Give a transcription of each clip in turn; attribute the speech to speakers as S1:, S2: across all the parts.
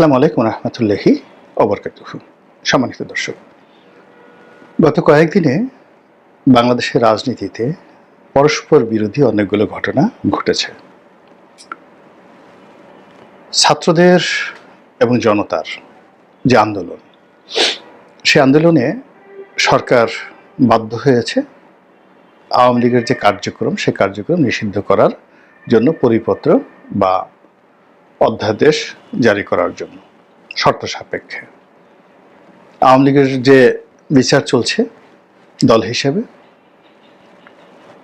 S1: আসসালামু আলাইকুম রহমতুল্লাহি অবরকাতুহু সম্মানিত দর্শক, গত কয়েকদিনে বাংলাদেশের রাজনীতিতে পরস্পর বিরোধী অনেকগুলো ঘটনা ঘটেছে। ছাত্রদের এবং জনতার যে আন্দোলন, সে আন্দোলনে সরকার বাধ্য হয়েছে। আওয়ামী লীগের যে কার্যক্রম, সে কার্যক্রম নিষিদ্ধ করার জন্য পরিপত্র বা অধ্যাদেশ জারি করার জন্য, শর্ত সাপেক্ষে। আওয়ামী লীগের যে বিচার চলছে দল হিসেবে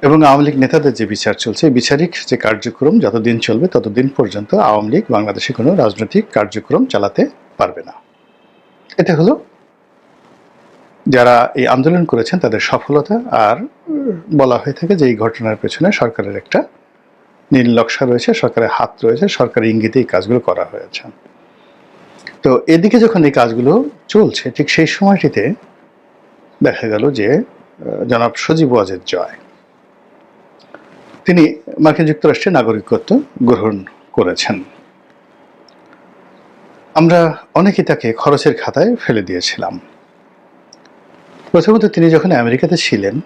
S1: এবং আওয়ামী লীগ নেতাদের যে বিচার চলছে বিচারিক যে কার্যক্রম যতদিন চলবে ততদিন পর্যন্ত আওয়ামী লীগ বাংলাদেশে কোনো রাজনৈতিক কার্যক্রম চালাতে পারবে না। এটা হলো যারা এই আন্দোলন করেছেন তাদের সফলতা আর বলা হয়ে থাকে যে এই ঘটনার পেছনে সরকারের একটা নীল নকশা রয়েছে, সরকারের হাত রয়েছে, সরকারের ইঙ্গিতে এই কাজগুলো করা হয়েছে। তো এদিকে যখন এই কাজগুলো চলছে, ঠিক সেই সময়টিতে দেখা গেল যে জনাব সজীব ওয়াজেদ জয়, তিনি মার্কিন যুক্তরাষ্ট্রের নাগরিকত্ব গ্রহণ করেছেন। আমরা অনেকেই তাকে খরচের খাতায় ফেলে দিয়েছিলাম। প্রথমত তিনি যখন আমেরিকাতে ছিলেন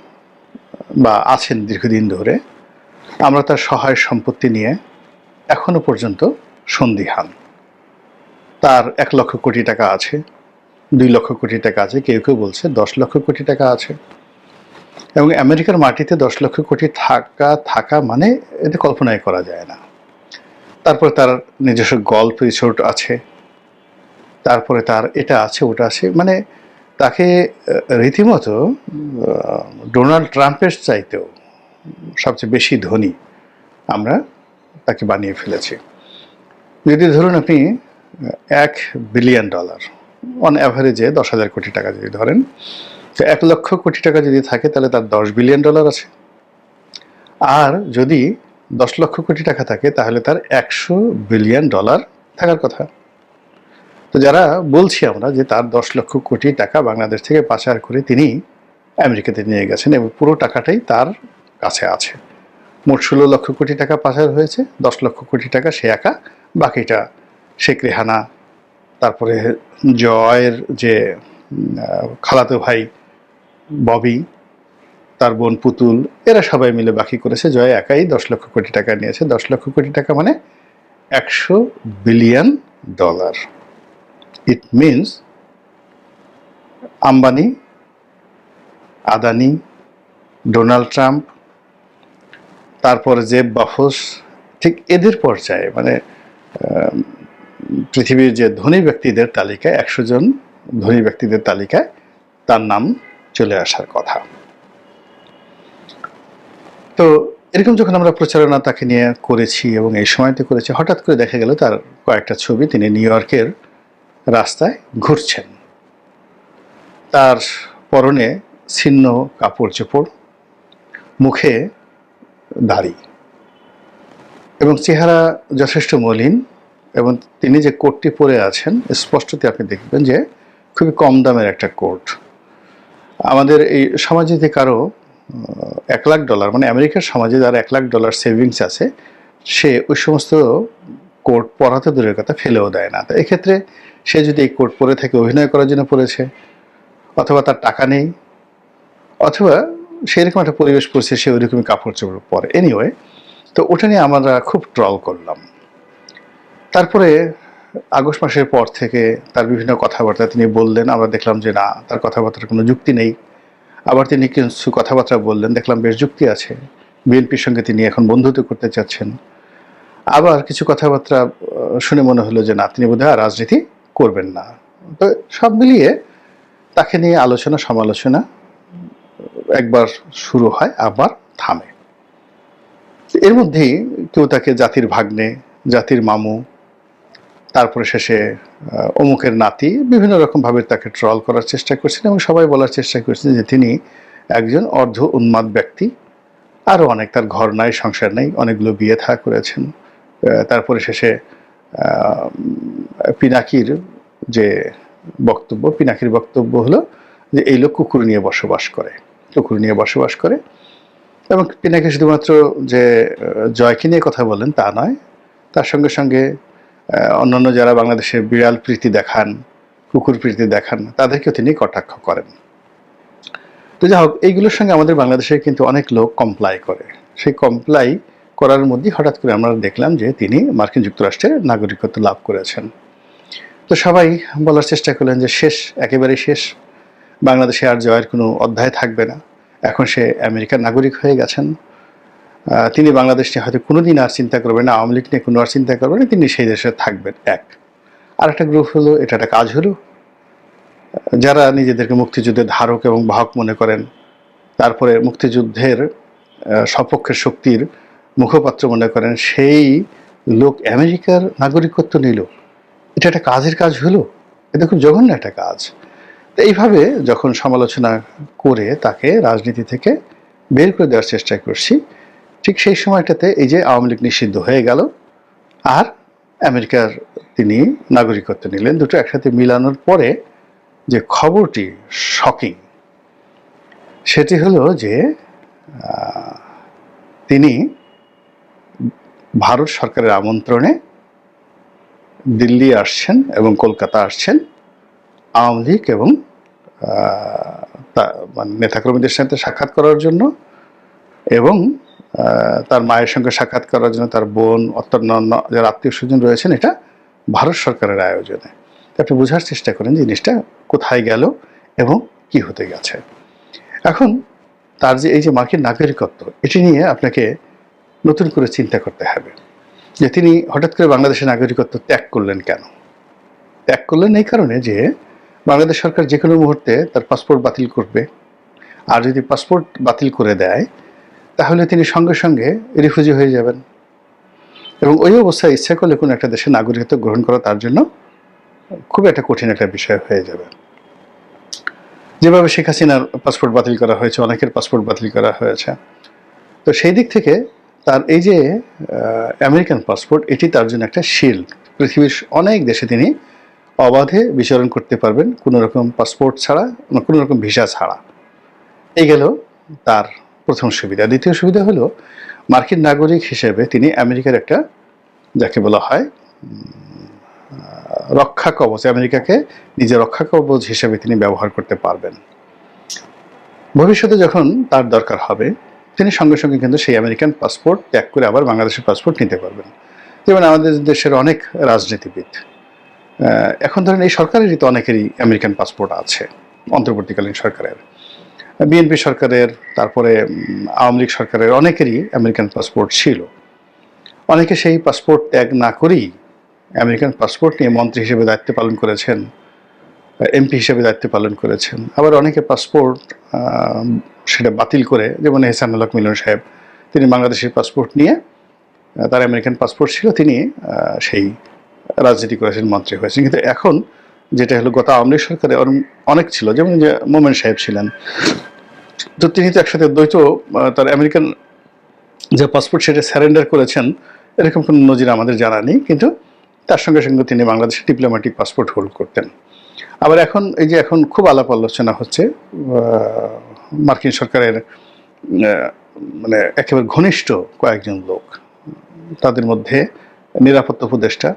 S1: বা আছেন দীর্ঘদিন ধরে আমরা তার সহায় সম্পত্তি নিয়ে এখনও পর্যন্ত সন্দিহান। তার এক লক্ষ কোটি টাকা আছে, দুই লক্ষ কোটি টাকা আছে, কেউ কেউ বলছে দশ লক্ষ কোটি টাকা আছে। এবং আমেরিকার মাটিতে দশ লক্ষ কোটি থাকা থাকা মানে এতে কল্পনাই করা যায় না। তারপরে তার নিজস্ব গল্প রিসোর্ট আছে, তারপরে তার এটা আছে, ওটা আছে। মানে তাকে রীতিমতো ডোনাল্ড ট্রাম্পের চাইতেও সবচেয়ে বেশি ধনী আমরা তাকে বানিয়ে ফেলেছি। যদি ধরুন আপনি এক বিলিয়ন ডলার অন অ্যাভারেজে দশ হাজার কোটি টাকা যদি ধরেন, তো এক লক্ষ কোটি টাকা যদি থাকে, তাহলে তার দশ বিলিয়ন ডলার আছে। আর যদি দশ লক্ষ কোটি টাকা থাকে, তাহলে তার একশো বিলিয়ন ডলার থাকার কথা। তো যারা বলছি আমরা যে তার দশ লক্ষ কোটি টাকা বাংলাদেশ থেকে পাচার করে তিনি আমেরিকাতে নিয়ে গেছেন এবং পুরো টাকাটাই তার কাছে আছে। মোট ষোলো লক্ষ কোটি টাকা পাচার হয়েছে, দশ লক্ষ কোটি টাকা সে একা, বাকিটা শেখ রেহানা, তারপরে জয়ের যে খালাতো ভাই ববি, তার বোন পুতুল, এরা সবাই মিলে বাকি করেছে, জয় একাই দশ লক্ষ কোটি টাকা নিয়েছে। দশ লক্ষ কোটি টাকা মানে একশো billion dollar. It means Ambani, Adani, Donald Trump তারপরে জেব বাফোস, ঠিক এদের পর্যায়ে মানে পৃথিবীর যে ধনী ব্যক্তিদের তালিকায়, একশো জন ধনী ব্যক্তিদের তালিকায় তার নাম চলে আসার কথা। তো এরকম যখন আমরা প্রচারণা তাকে নিয়ে করেছি এবং এই সময়তে করেছি, হঠাৎ করে দেখা গেল তার কয়েকটা ছবি, তিনি নিউ ইয়র্কের রাস্তায় ঘুরছেন। তার পরনে ছিন্ন কাপড় চোপড়, মুখে দাড়ি। এবং চেহারা যথেষ্ট মলিন এবং তিনি যে কোটটি পরে আছেন স্পষ্টতে আপনি দেখবেন যে খুবই কম দামের একটা কোট। আমাদের এই সমাজে যে কারও এক লাখ ডলার মানে আমেরিকার সমাজে যার এক লাখ ডলার সেভিংস আছে, সে ওই সমস্ত কোট পরাতে দূরের কথা ফেলেও দেয় না। তো এক্ষেত্রে সে যদি এই কোট পরে থাকে, অভিনয় করার জন্য পড়েছে অথবা তার টাকা নেই, অথবা সেরকম একটা পরিবেশ পড়ছে সে ওইরকমই কাপড় চোপড় পরে। এনিওয়ে তো ওটা নিয়ে আমরা খুব ট্রল করলাম। তারপরে আগস্ট মাসের পর থেকে তার বিভিন্ন কথাবার্তা তিনি বললেন, আমরা দেখলাম যে না, তার কথাবার্তার কোনো যুক্তি নেই। আবার তিনি কিছু কথাবার্তা বললেন, দেখলাম বেশ যুক্তি আছে। বিএনপির সঙ্গে তিনি এখন বন্ধুত্ব করতে চাচ্ছেন। আবার কিছু কথাবার্তা শুনে মনে হলো যে না, তিনি বোধহয় রাজনীতি করবেন না। তো সব মিলিয়ে তাকে নিয়ে আলোচনা সমালোচনা একবার শুরু হয়, আবার থামে। এর মধ্যেই কেউ তাকে জাতির ভাগ্নে, জাতির মামু, তারপরে শেষে অমুকের নাতি বিভিন্ন রকমভাবে তাকে ট্রল করার চেষ্টা করছেন এবং সবাই বলার চেষ্টা করছেন যে তিনি একজন অর্ধ উন্মাদ ব্যক্তি। আরও অনেক তার ঘর নাই, সংসার নেই, অনেকগুলো বিয়ে থা করেছেন। তারপরে শেষে পিনাকির যে বক্তব্য, পিনাকির বক্তব্য হলো যে এই লোক কুকুর নিয়ে বসবাস করে। কুকুর নিয়ে বসবাস করে। এবং পিনাকি শুধুমাত্র যে জয়কে নিয়ে কথা বলেন তা নয়, তার সঙ্গে সঙ্গে অন্যান্য যারা বাংলাদেশে বিড়াল প্রীতি দেখান, কুকুর প্রীতি দেখান, তাদেরকেও তিনি কটাক্ষ করেন। তো যাই হোক, এইগুলোর সঙ্গে আমাদের বাংলাদেশে কিন্তু অনেক লোক কমপ্লাই করে। সেই কমপ্লাই করার মধ্যে হঠাৎ করে আমরা দেখলাম যে, তিনি মার্কিন যুক্তরাষ্ট্রের নাগরিকত্ব লাভ করেছেন। তো সবাই বলার চেষ্টা করলেন যে, শেষ একেবারে শেষ। বাংলাদেশে আর জয়ের কোনো অধ্যায় থাকবে না। এখন সে আমেরিকার নাগরিক হয়ে গেছেন। তিনি বাংলাদেশ নিয়ে হয়তো কোনো দিন আর চিন্তা করবেন না, আওয়ামী লীগ নিয়ে কোনো আর চিন্তা করবেন না, তিনি সেই দেশে থাকবেন এক। আর একটা গ্রুপ হলো, এটা একটা কাজ হলো। যারা নিজেদেরকে মুক্তিযুদ্ধের ধারক এবং বাহক মনে করেন, তারপরে মুক্তিযুদ্ধের সপক্ষের শক্তির মুখপাত্র মনে করেন, সেই লোক আমেরিকার নাগরিকত্ব নিল। এটা একটা কাজের কাজ হলো। এটা খুব জঘন্য একটা কাজ। এইভাবে যখন সমালোচনা করে তাকে রাজনীতি থেকে বের করে দেওয়ার চেষ্টা করছি, ঠিক সেই সময়টাতে এই যে আওয়ামী লীগ নিষিদ্ধ হয়ে গেল আর আমেরিকার তিনি নাগরিকত্ব নিলেন, দুটো একসাথে মিলানোর পরে যে খবরটি শকিং সেটি হলো যে তিনি ভারত সরকারের আমন্ত্রণে দিল্লি আসছেন এবং কলকাতা আসছেন। আওয়ামী লীগ এবং মানে নেতাকর্মীদের সাথে সাক্ষাৎ করার জন্য এবং তার মায়ের সঙ্গে সাক্ষাৎ করার জন্য তার বোন অন্যান্য যারা আত্মীয় স্বজন রয়েছেন, এটা ভারত সরকারের আয়োজনে। আপনি বোঝার চেষ্টা করেন জিনিসটা কোথায় গেল এবং কি হতে গেছে। এখন তার যে এই যে মার্কিন নাগরিকত্ব, এটি নিয়ে আপনাকে নতুন করে চিন্তা করতে হবে যে তিনি হঠাৎ করে বাংলাদেশের নাগরিকত্ব ত্যাগ করলেন কেন? ত্যাগ করলেন এই কারণে যে বাংলাদেশ সরকার যে কোনো মুহূর্তে তার পাসপোর্ট বাতিল করবে। আর যদি পাসপোর্ট বাতিল করে দেয়, তাহলে তিনি সঙ্গে সঙ্গে রিফিউজি হয়ে যাবেন। এবং ওই অবস্থায় ইচ্ছা করলে কোনো একটা দেশের নাগরিকত্ব গ্রহণ করা তার জন্য খুব একটা কঠিন একটা বিষয় হয়ে যাবে। যেভাবে শেখ হাসিনার পাসপোর্ট বাতিল করা হয়েছে, অনেকের পাসপোর্ট বাতিল করা হয়েছে। তো সেই দিক থেকে তার এই যে আমেরিকান পাসপোর্ট, এটি তার জন্য একটা শিল্ড পৃথিবীর অনেক দেশে তিনি অবাধে বিচরণ করতে পারবেন কোনো রকম পাসপোর্ট ছাড়া, কোনো রকম ভিসা ছাড়া। এই গেল তার প্রথম সুবিধা। দ্বিতীয় সুবিধা হলো, মার্কিন নাগরিক হিসেবে তিনি আমেরিকার একটা, যাকে বলা হয় রক্ষা কবচ, আমেরিকাকে নিজের রক্ষা কবচ হিসেবে তিনি ব্যবহার করতে পারবেন। ভবিষ্যতে যখন তার দরকার হবে, তিনি সঙ্গে সঙ্গে কিন্তু সেই আমেরিকান পাসপোর্ট ত্যাগ করে আবার বাংলাদেশের পাসপোর্ট নিতে পারবেন। যেমন আমাদের দেশের অনেক রাজনীতিবিদ এখন ধরেন এই সরকারেরই তো অনেকেরই আমেরিকান পাসপোর্ট আছে, অন্তর্বর্তীকালীন সরকারের। বিএনপি সরকারের, তারপরে আওয়ামী লীগ সরকারের অনেকেরই আমেরিকান পাসপোর্ট ছিল। অনেকে সেই পাসপোর্ট ত্যাগ না করেই আমেরিকান পাসপোর্ট নিয়ে মন্ত্রী হিসেবে দায়িত্ব পালন করেছেন এমপি হিসেবে দায়িত্ব পালন করেছেন। আবার অনেকে পাসপোর্ট সেটা বাতিল করে, যেমন এহসানুল হক মিলন সাহেব, তিনি বাংলাদেশের পাসপোর্ট নিয়ে তার আমেরিকান পাসপোর্ট ছিল, তিনি সেই রাজনীতি করেছেন, মন্ত্রী হয়েছেন। কিন্তু এখন যেটা হলো, গত আওয়ামী লীগ সরকারে অনেক ছিল। যেমন যে মোমেন সাহেব ছিলেন, তো তিনি তো একসাথে দ্বৈত তার আমেরিকান যে পাসপোর্ট সেটা স্যারেন্ডার করেছেন, এরকম কোনো নজির আমাদের জানা নেই। কিন্তু তার সঙ্গে সঙ্গে তিনি বাংলাদেশের ডিপ্লোম্যাটিক পাসপোর্ট হোল্ড করতেন। আবার এখন এই যে এখন খুব আলাপ আলোচনা হচ্ছে মার্কিন সরকারের মানে একেবারে ঘনিষ্ঠ কয়েকজন লোক, তাদের মধ্যে নিরাপত্তা উপদেষ্টা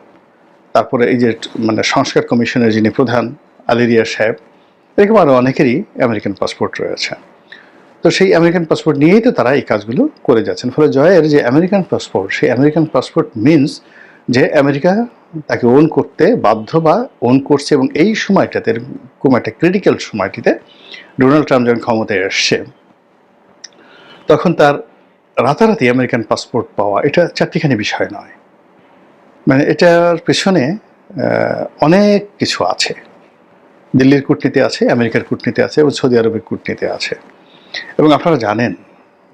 S1: তারপরে এই যে মানে সংস্কার কমিশনের যিনি প্রধান আলিরিয়া সাহেব, এরকম আরও অনেকেরই আমেরিকান পাসপোর্ট রয়েছে। তো সেই আমেরিকান পাসপোর্ট নিয়েই তো তারা এই কাজগুলো করে যাচ্ছেন। ফলে জয়ের যে আমেরিকান পাসপোর্ট সেই আমেরিকান পাসপোর্ট মিনস যে আমেরিকা তাকে ওন করতে বাধ্য বা ওন করছে এবং এই সময়টাতে, এরকম একটা ক্রিটিক্যাল সময়টিতে ডোনাল্ড ট্রাম্প যখন ক্ষমতায় এসছে তখন তার রাতারাতি আমেরিকান পাসপোর্ট পাওয়া, এটা চারটিখানি বিষয় নয়। মানে এটার পেছনে অনেক কিছু আছে। দিল্লির কূটনীতি আছে, আমেরিকার কূটনীতি আছে এবং সৌদি আরবের কূটনীতি আছে। এবং আপনারা জানেন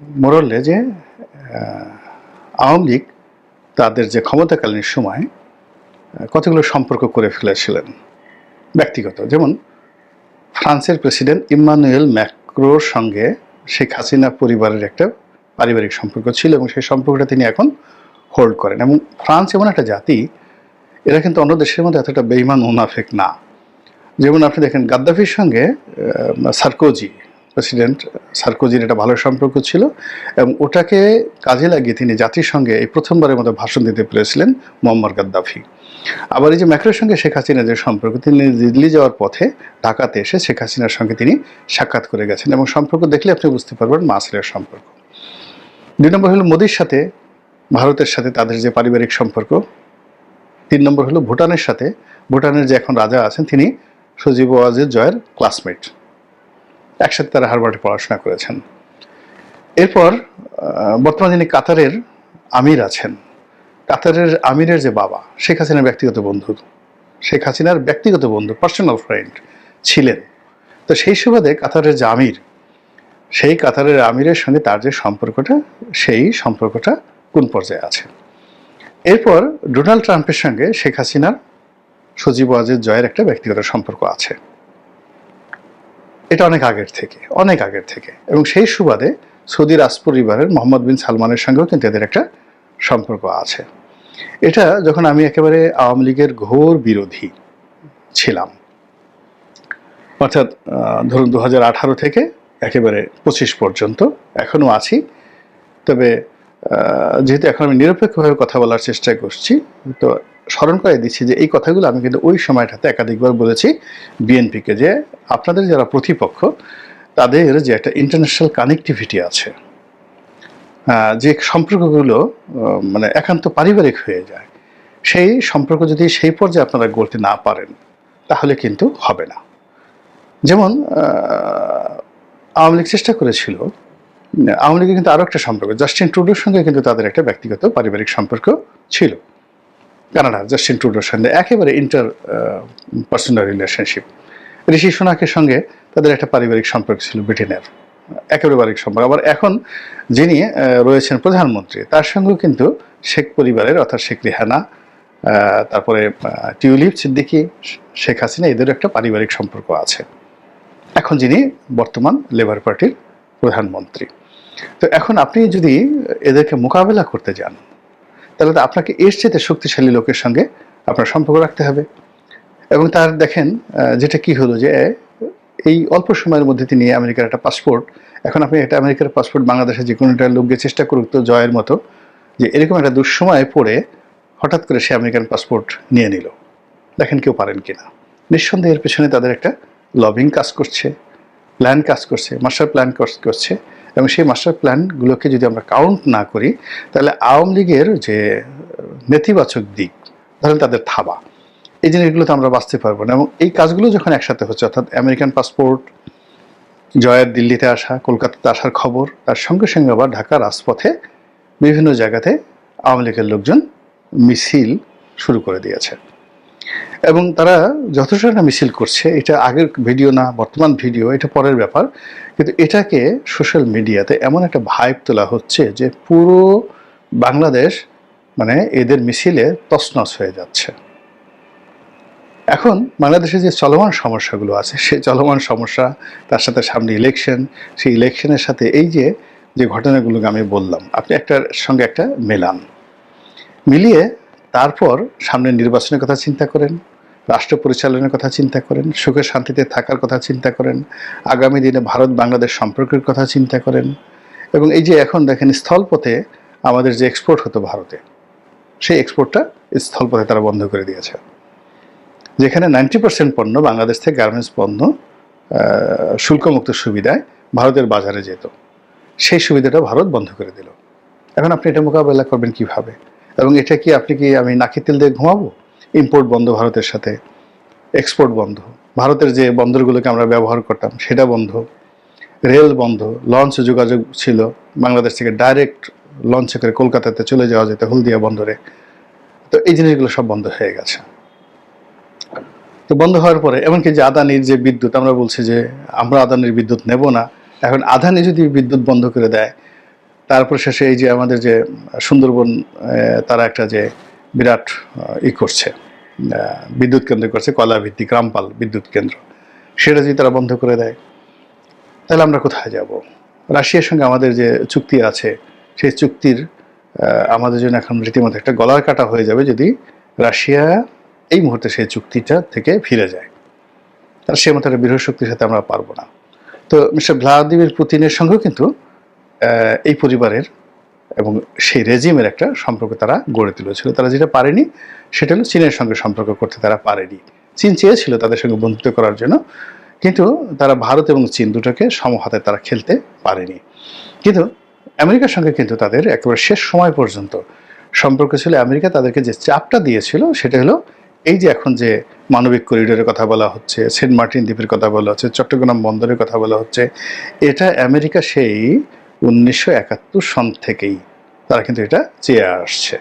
S1: মোরলে যে আওয়ামী লীগ তাদের যে ক্ষমতাকালীন সময় কতগুলো সম্পর্ক করে ফেলেছিলেন? ব্যক্তিগত। যেমন, ফ্রান্সের প্রেসিডেন্ট ইম্মানুয়েল ম্যাক্রোর সঙ্গে শেখ হাসিনা পরিবারের একটা পারিবারিক সম্পর্ক ছিল এবং সেই সম্পর্কটা তিনি এখন হোল্ড করেন। এবং ফ্রান্স এমন একটা জাতি, এরা কিন্তু অন্য দেশের মধ্যে এতটা বেইমান মুনাফেক না। যেমন আপনি দেখেন, গাদ্দাফির সঙ্গে সার্কোজি, প্রেসিডেন্ট সার্কোজির একটা ভালো সম্পর্ক ছিল, এবং ওটাকে কাজে লাগিয়ে তিনি জাতির সঙ্গে এই প্রথমবারের মতো ভাষণ দিতে পেরেছিলেন মোহাম্মদ গাদ্দাফি। আবার এই যে ম্যাক্রোর সঙ্গে শেখ হাসিনার যে সম্পর্ক, তিনি দিল্লি যাওয়ার পথে ঢাকাতে এসে শেখ হাসিনার সঙ্গে তিনি সাক্ষাৎ করে গেছেন, এবং সম্পর্ক দেখলে আপনি বুঝতে পারবেন মাসেলের সম্পর্ক। দুই নম্বর হলো মোদির সাথে ভারতের সাথে তাদের যে পারিবারিক সম্পর্ক, তিন নম্বর হলো ভুটানের সাথে, ভুটানের যে এখন রাজা আছেন তিনি সজীব ওয়াজের জয়ের ক্লাসমেট একসাথে তারা হারবার্টে পড়াশোনা করেছেন। এরপর বর্তমানে যিনি কাতারের আমির আছেন। কাতারের আমিরের যে বাবা, শেখ হাসিনার ব্যক্তিগত বন্ধু। শেখ হাসিনার ব্যক্তিগত বন্ধু পার্সোনাল ফ্রেন্ড ছিলেন। তো সেই সুবাদে কাতারের যে আমির, সেই কাতারের আমিরের সঙ্গে তার যে সম্পর্কটা, সেই সম্পর্কটা কোন পর্যায়ে আছে? এরপর ডোনাল্ড ট্রাম্পের সঙ্গে শেখ হাসিনার সজীব ওয়াজের জয়ের একটা ব্যক্তিগত সম্পর্ক আছে। এটা অনেক আগের থেকে, অনেক আগের থেকে। এবং সেই সুবাদে সৌদি রাজ পরিবারের মোহাম্মদ বিন সালমানের সঙ্গেও কিন্তু এদের একটা সম্পর্ক আছে। এটা যখন আমি একেবারে আওয়ামী লীগের ঘোর বিরোধী ছিলাম, অর্থাৎ ধরুন দু থেকে একেবারে পঁচিশ পর্যন্ত এখনও আছি। তবে যেহেতু এখন আমি নিরপেক্ষভাবে কথা বলার চেষ্টা করছি তো স্মরণ করে দিচ্ছি যে এই কথাগুলো আমি কিন্তু ওই সময়টাতে একাধিকবার বলেছি বিএনপিকে যে আপনাদের যারা প্রতিপক্ষ, তাদের যে একটা ইন্টারন্যাশনাল কানেক্টিভিটি আছে যে সম্পর্কগুলো মানে একান্ত পারিবারিক হয়ে যায়, সেই সম্পর্ক যদি সেই পর্যায়ে আপনারা গড়তে না পারেন, তাহলে কিন্তু হবে না। যেমন আওয়ামী লীগ চেষ্টা করেছিল আওয়ামী লীগের কিন্তু আরও একটা সম্পর্ক। জাস্টিন ট্রুডোর সঙ্গে কিন্তু তাদের একটা ব্যক্তিগত পারিবারিক সম্পর্ক ছিল। কানাডা জাস্টিন ট্রুডোর সঙ্গে একেবারে ইন্টার পার্সোনাল রিলেশনশিপ ঋষি সোনাকের সঙ্গে তাদের একটা পারিবারিক সম্পর্ক ছিল ব্রিটেনের একেবারে পারিবারিক সম্পর্ক। আবার এখন যিনি রয়েছেন প্রধানমন্ত্রী, তার সঙ্গেও কিন্তু শেখ পরিবারের অর্থাৎ শেখ রেহানা তারপরে টিউলিপ সিদ্দিকি, শেখ হাসিনা, এদের একটা পারিবারিক সম্পর্ক আছে। এখন যিনি বর্তমান লেবার পার্টির প্রধানমন্ত্রী। তো এখন আপনি যদি এদেরকে মোকাবেলা করতে যান, তাহলে তো আপনাকে এর চেয়ে শক্তিশালী লোকের সঙ্গে আপনার সম্পর্ক রাখতে হবে। এবং তার দেখেন যেটা কি হলো যে, এই অল্প সময়ের মধ্যে তিনি আমেরিকার একটা পাসপোর্ট, এখন আপনি একটা আমেরিকার পাসপোর্ট বাংলাদেশে যে কোনো একটা লোককে চেষ্টা করুক তো জয়ের মতো, যে এরকম একটা দুঃসময়ে পড়ে হঠাৎ করে সে আমেরিকান পাসপোর্ট নিয়ে নিল। দেখেন কেউ পারেন কিনা। নিঃসন্দেহের পেছনে তাদের একটা লবিং কাজ করছে। প্ল্যান কাজ করছে মাস্টার প্ল্যান কাজ করছে এবং সেই মাস্টার প্ল্যানগুলোকে যদি আমরা কাউন্ট না করি, তাহলে আওয়ামী লীগের যে নেতিবাচক দিক, ধরেন তাদের থাবা, এই জিনিসগুলো তো আমরা বাঁচতে পারব না এবং এই কাজগুলো যখন একসাথে হচ্ছে, অর্থাৎ আমেরিকান পাসপোর্ট জয়ের দিল্লিতে আসা, কলকাতাতে আসার খবর, তার সঙ্গে সঙ্গে আবার ঢাকা রাজপথে বিভিন্ন জায়গাতে আওয়ামী লীগের লোকজন মিছিল শুরু করে দিয়েছে। এবং তারা যথেষ্ট একটা মিছিল করছে। এটা আগের ভিডিও না, বর্তমান ভিডিও, এটা পরের ব্যাপার। কিন্তু এটাকে সোশ্যাল মিডিয়াতে এমন একটা ভাইব তোলা হচ্ছে যে পুরো বাংলাদেশ মানে এদের মিছিলে তছনছ হয়ে যাচ্ছে। এখন বাংলাদেশে যে চলমান সমস্যাগুলো আছে সেই চলমান সমস্যা, তার সাথে সামনে ইলেকশন সেই ইলেকশনের সাথে এই যে যে ঘটনাগুলোকে আমি বললাম, আপনি একটার সঙ্গে একটা মেলান। মিলিয়ে তারপর সামনে নির্বাচনের কথা চিন্তা করেন, রাষ্ট্র পরিচালনার কথা চিন্তা করেন, সুখে শান্তিতে থাকার কথা চিন্তা করেন, আগামী দিনে ভারত বাংলাদেশ সম্পর্কের কথা চিন্তা করেন এবং এই যে এখন দেখেন স্থলপথে আমাদের যে এক্সপোর্ট হতো ভারতে, সেই এক্সপোর্টটা স্থলপথে তারা বন্ধ করে দিয়েছে। যেখানে নাইনটি পার্সেন্ট পণ্য বাংলাদেশ থেকে গার্মেন্টস পণ্য শুল্কমুক্ত সুবিধায় ভারতের বাজারে যেত। সেই সুবিধাটা ভারত বন্ধ করে দিল। এখন আপনি এটা মোকাবেলা করবেন কীভাবে? এবং এটা কি আপনি কি আমি নাকি তেল দিয়ে ঘুমাবো? ইম্পোর্ট বন্ধ ভারতের সাথে এক্সপোর্ট বন্ধ। ভারতের যে বন্দরগুলোকে আমরা ব্যবহার করতাম, সেটা বন্ধ। রেল বন্ধ লঞ্চ যোগাযোগ ছিল, বাংলাদেশ থেকে ডাইরেক্ট লঞ্চে করে কলকাতাতে চলে যাওয়া যেত, হলদিয়া বন্দরে। তো এই জিনিসগুলো সব বন্ধ হয়ে গেছে। তো বন্ধ হওয়ার পরে, এমনকি যে আদানির যে বিদ্যুৎ, আমরা বলছি যে আমরা আদানির বিদ্যুৎ নেব না। এখন আদানি যদি বিদ্যুৎ বন্ধ করে দেয় তারপর শেষে এই যে আমাদের যে সুন্দরবন তারা একটা যে বিরাট ই করছে বিদ্যুৎ কেন্দ্র করছে কয়লা ভিত্তিক রামপাল বিদ্যুৎ কেন্দ্র। সেটা যদি তারা বন্ধ করে দেয়, তাহলে আমরা কোথায় যাব? রাশিয়ার সঙ্গে আমাদের যে চুক্তি আছে, সেই চুক্তির আমাদের জন্য এখন রীতিমতো একটা গলার কাটা হয়ে যাবে যদি রাশিয়া এই মুহূর্তে সেই চুক্তিটা থেকে ফিরে যায়। তার সে মতো একটা বৃহৎ শক্তির সাথে আমরা পারব না। তো মিস্টার ভ্লাদিমির পুতিনের সঙ্গেও কিন্তু এই পরিবারের এবং সেই রেজিমের একটা সম্পর্ক তারা গড়ে তুলেছিল। তারা যেটা পারেনি, সেটা হলো চীনের সঙ্গে সম্পর্ক করতে তারা পারেনি। চীন চেয়েছিল তাদের সঙ্গে বন্ধুত্ব করার জন্য, কিন্তু তারা ভারত এবং চীন দুটোকে সমহাতে তারা খেলতে পারেনি। কিন্তু আমেরিকার সঙ্গে কিন্তু তাদের একেবারে শেষ সময় পর্যন্ত সম্পর্ক ছিল। আমেরিকা তাদেরকে যে চাপটা দিয়েছিল, সেটা হলো এই যে এখন যে মানবিক করিডোরের কথা বলা হচ্ছে, সেন্ট মার্টিন দ্বীপের কথা বলা হচ্ছে, চট্টগ্রাম বন্দরের কথা বলা হচ্ছে, এটা আমেরিকা সেই উনিশশো একাত্তর সন থেকেই তারা কিন্তু এটা চেয়ে আসছে।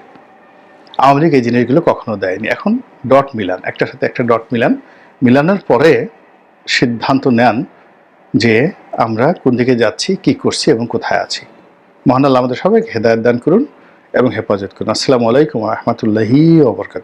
S1: আওয়ামী লীগ এই জিনিসগুলো কখনো দেয়নি। এখন ডট মিলান, একটার সাথে একটা ডট মিলান, মিলানোর পরে সিদ্ধান্ত নেন যে আমরা কোন দিকে যাচ্ছি, কি করছি এবং কোথায় আছি। মহান আল্লাহ আমাদের সবাইকে হেদায়ত দান করুন এবং হেফাজত করুন। আসসালামু আলাইকুম রহমতুল্লাহি ওবরকাত